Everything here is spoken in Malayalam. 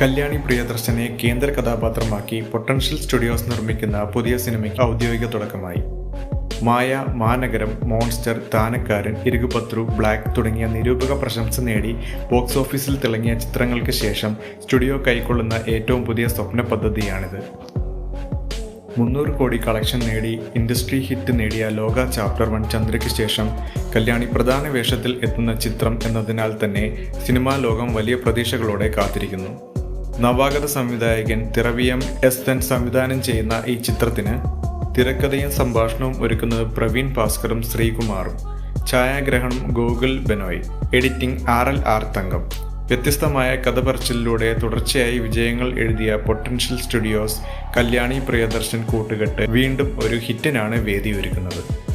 കല്യാണി പ്രിയദർശനെ കേന്ദ്ര കഥാപാത്രമാക്കി പൊട്ടൻഷ്യൽ സ്റ്റുഡിയോസ് നിർമ്മിക്കുന്ന പുതിയ സിനിമയ്ക്ക് ഔദ്യോഗിക തുടക്കമായി. മായ മാനഗരം മോൺസ്റ്റർ താനക്കാരൻ ഇരുകുപത്രു ബ്ലാക്ക് തുടങ്ങിയ നിരൂപക പ്രശംസ നേടി ബോക്സ് ഓഫീസിൽ തിളങ്ങിയ ചിത്രങ്ങൾക്ക് ശേഷം സ്റ്റുഡിയോ കൈക്കൊള്ളുന്ന ഏറ്റവും പുതിയ സ്വപ്ന പദ്ധതിയാണിത്. മുന്നൂറ് കോടി കളക്ഷൻ നേടി ഇൻഡസ്ട്രി ഹിറ്റ് നേടിയ ലോക ചാപ്റ്റർ വൺ ചന്ദ്രയ്ക്ക് ശേഷം കല്യാണി പ്രധാന വേഷത്തിൽ എത്തുന്ന ചിത്രം എന്നതിനാൽ തന്നെ സിനിമാ ലോകം വലിയ പ്രതീക്ഷകളോടെ കാത്തിരിക്കുന്നു. നവാഗത സംവിധായകൻ തിറവിയം എസ് തൻ സംവിധാനം ചെയ്യുന്ന ഈ ചിത്രത്തിന് തിരക്കഥയും സംഭാഷണവും ഒരുക്കുന്നത് പ്രവീൺ ഭാസ്കറും ശ്രീകുമാറും. ഛായാഗ്രഹണം Google Benoy. Editing R L R Thankam. വ്യത്യസ്തമായ കഥ പറച്ചിലൂടെ തുടർച്ചയായി വിജയങ്ങൾ എഴുതിയ പൊട്ടൻഷ്യൽ സ്റ്റുഡിയോസ് കല്യാണി പ്രിയദർശൻ കൂട്ടുകെട്ട് വീണ്ടും ഒരു ഹിറ്റിനാണ് വേദിയൊരുക്കുന്നത്.